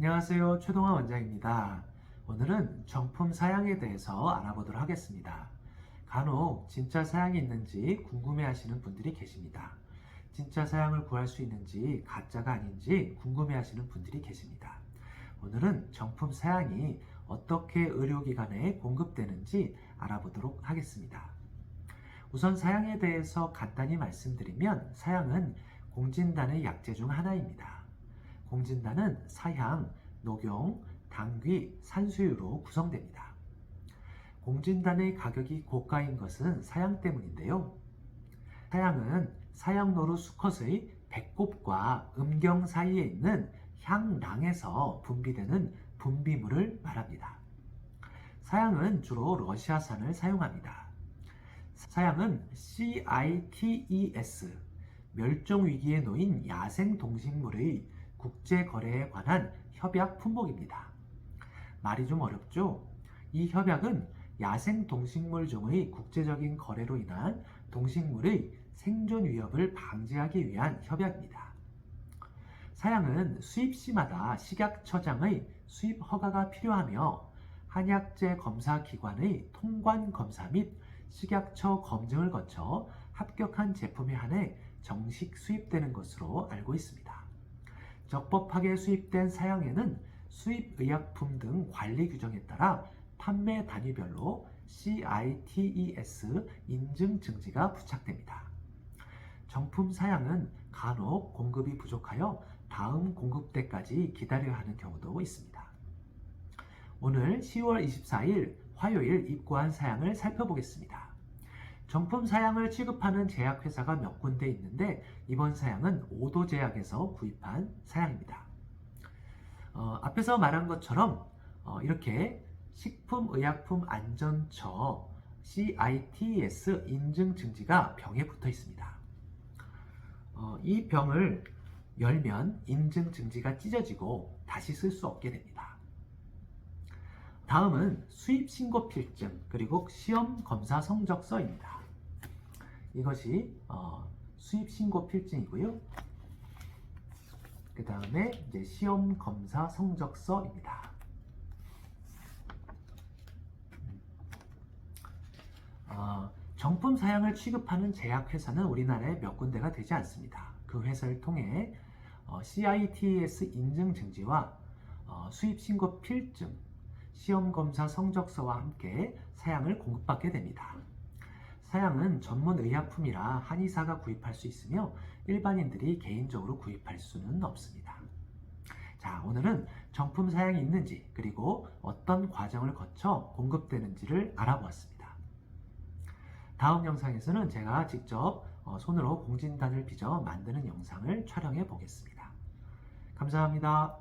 안녕하세요. 최동환 원장입니다. 오늘은 정품 사양에 대해서 알아보도록 하겠습니다. 간혹 진짜 사양이 있는지 궁금해 하시는 분들이 계십니다. 진짜 사양을 구할 수 있는지 가짜가 아닌지 궁금해 하시는 분들이 계십니다. 오늘은 정품 사양이 어떻게 의료기관에 공급되는지 알아보도록 하겠습니다. 우선 사양에 대해서 간단히 말씀드리면 사양은 공진단의 약재 중 하나입니다. 공진단은 사향, 녹용, 당귀, 산수유로 구성됩니다. 공진단의 가격이 고가인 것은 사양 때문인데요. 사양은 사양노루 수컷의 배꼽과 음경 사이에 있는 향랑에서 분비되는 분비물을 말합니다. 사양은 주로 러시아산을 사용합니다. 사양은 CITES, 멸종위기에 놓인 야생동식물의 국제 거래에 관한 협약 품목입니다. 말이 좀 어렵죠? 이 협약은 야생 동식물 종의 국제적인 거래로 인한 동식물의 생존 위협을 방지하기 위한 협약입니다. 사양은 수입 시마다 식약처장의 수입 허가가 필요하며 한약재 검사 기관의 통관 검사 및 식약처 검증을 거쳐 합격한 제품에 한해 정식 수입되는 것으로 알고 있습니다. 적법하게 수입된 사양에는 수입의약품 등 관리 규정에 따라 판매 단위별로 CITES 인증 증지가 부착됩니다. 정품 사양은 간혹 공급이 부족하여 다음 공급 때까지 기다려야 하는 경우도 있습니다. 오늘 10월 24일 화요일 입고한 사양을 살펴보겠습니다. 정품 사양을 취급하는 제약회사가 몇 군데 있는데 이번 사양은 오도 제약에서 구입한 사양입니다. 어, 앞에서 말한 것처럼 어, 이렇게 식품의약품안전처 CITS 인증 증지가 병에 붙어 있습니다. 어, 이 병을 열면 인증 증지가 찢어지고 다시 쓸 수 없게 됩니다. 다음은 수입 신고 필증 그리고 시험 검사 성적서입니다. 이것이 어, 수입 신고 필증이고요. 그 다음에 이제 시험 검사 성적서입니다. 어, 정품 사양을 취급하는 제약회사는 우리나라에 몇 군데가 되지 않습니다. 그 회사를 통해 어, CITS 인증 증지와 어, 수입 신고 필증, 시험 검사 성적서와 함께 사양을 공급받게 됩니다. 사양은 전문 의약품이라 한의사가 구입할 수 있으며 일반인들이 개인적으로 구입할 수는 없습니다. 자, 오늘은 정품 사양이 있는지 그리고 어떤 과정을 거쳐 공급되는지를 알아보았습니다. 다음 영상에서는 제가 직접 어, 손으로 공진단을 빚어 만드는 영상을 촬영해 보겠습니다. 감사합니다.